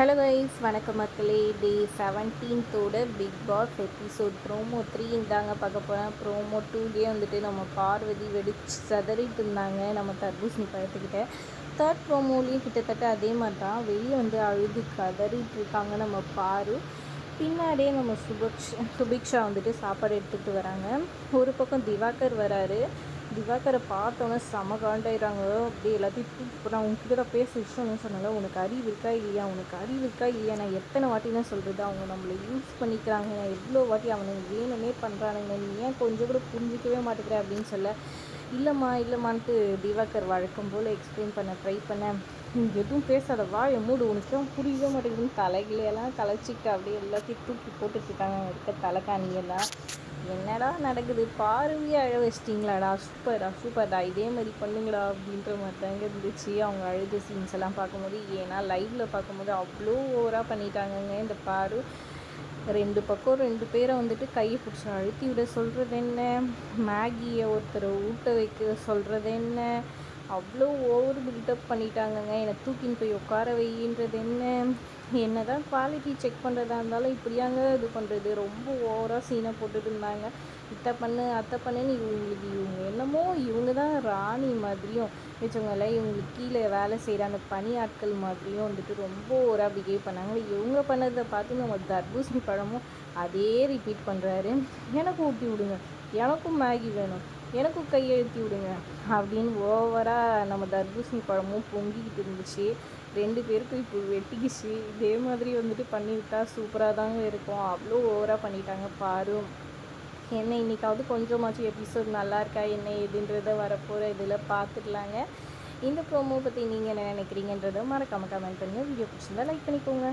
Hello guys வணக்கம் மக்களே. Day செவன்டீன்த்தோட Bigg Boss episode promo three இருந்தாங்க பார்க்க போகிறேன் ப்ரோமோ டூலேயே வந்துட்டு நம்ம பார்வதி வெடிச்சு சதறிட்டு இருந்தாங்க நம்ம தர்பூசணி பழத்துக்கிட்ட. தேர்ட் ப்ரோமோலேயும் கிட்டத்தட்ட அதே மாதிரி தான் வெளியே வந்து அழுது கதறிட்டு இருக்காங்க நம்ம பாரு. பின்னாடியே நம்ம சுபக்ஷ் சுபிக்ஷா வந்துட்டு சாப்பாடு எடுத்துகிட்டு வராங்க. ஒரு பக்கம் திவாகர் வராரு. திவாகரை பார்த்தோன்னே செம காண்டாயிடுறாங்க அப்படியே எல்லாத்தையும் இப்போ நான் உங்ககிட்ட தான் பேச விஷயம்னு சொன்னால உனக்கு அறிவு இருக்கா இல்லையா? உனக்கு அறிவு இருக்கா இல்லையா? நான் எத்தனை வாட்டி தான் சொல்கிறது அவங்க நம்மளை யூஸ் பண்ணிக்கிறாங்க. நான் எவ்வளோ வாட்டி அவனுக்கு வேணுமே பண்ணுறானுங்க நீ ஏன் கொஞ்சம் கூட புரிஞ்சிக்கவே மாட்டேங்கிற? அப்படின்னு சொல்ல இல்லைம்மா இல்லைம்மான்ட்டு திவாகர் வழக்கம் போல் எக்ஸ்பிளைன் பண்ண ட்ரை பண்ணேன் நீ எதுவும் பேசாத. என் மூடு. உனக்கு புரியவே மாட்டேங்குதுன்னு தலைகளையெல்லாம் கலைச்சிக்கிட்டு அப்படியே எல்லாத்தையும் தூக்கி போட்டுட்ருக்காங்க இருக்க தலைக்காணியெல்லாம் என்னடா நடக்குது? பார்வையே அழ வச்சிட்டிங்களாடா. சூப்பரா சூப்பர்டா. இதே மாதிரி பண்ணுங்கடா அப்படின்ற மாதிரி தாங்க இருந்துச்சு. அவங்க அழுத சீன்ஸ் எல்லாம் பார்க்கும்போது. ஏன்னா லைவில் பார்க்கும்போது அவ்வளோ ஓவராக பண்ணிட்டாங்கங்க. இந்த பாரு ரெண்டு பக்கம் ரெண்டு பேரை வந்துட்டு கையை பிடிச்சி அழுத்தி விட சொல்கிறது என்ன? மேகியை ஒருத்தரை ஊட்ட வைக்க சொல்கிறது என்ன? அவ்வளோ ஓவர் பில்டப் பண்ணிட்டாங்கங்க. என்னை தூக்கின்னு போய் உட்கார வைன்றது என்ன? என்ன தான் குவாலிட்டி செக் பண்ணுறதா இருந்தாலும் இப்படியாங்க இது பண்ணுறது ரொம்ப ஓவராக சீனை போட்டுட்டு இருந்தாங்க இத்தை பண்ணு அத்தை பண்ணுன்னு இவங்களுக்கு இவங்க என்னமோ இவங்க தான் ராணி மாதிரியும் வச்சவங்கள இவங்களுக்கு கீழே வேலை செய்கிற அந்த பணியாட்கள் மாதிரியும் வந்துட்டு ரொம்ப ஓவராக பிஹேவ் பண்ணாங்க. இவங்க பண்ணதை பார்த்து நம்ம தர்பூசணி பழமும் அதே ரிப்பீட் பண்ணுறாரு எனக்கும் ஊட்டி விடுங்க. எனக்கும் மேகி வேணும். எனக்கும் கையெழுத்தி விடுங்க அப்படின்னு ஓவராக நம்ம தர்பூசணி பழமும் பொங்கிக்கிட்டு இருந்துச்சு. ரெண்டு பேருக்கும் இப்போ வெட்டிக்கிச்சு. இதே மாதிரி வந்துட்டு பண்ணிவிட்டா சூப்பராக தாங்க இருக்கும். அவ்வளோ ஓவராக பண்ணிட்டாங்க பாரு. என்ன இன்றைக்காவது கொஞ்சமாச்சும் எபிசோட் நல்லா இருக்கா? என்ன எதுன்றத வரப்போகிற இதில் பார்த்துக்கலாங்க இந்த ப்ரோமோ பற்றி நீங்கள் என்ன நினைக்கிறீங்கன்றதை மறக்காமல் கமெண்ட் பண்ணுங்கள் வீடியோ பிடிச்சிருந்தா லைக் பண்ணிக்கோங்க.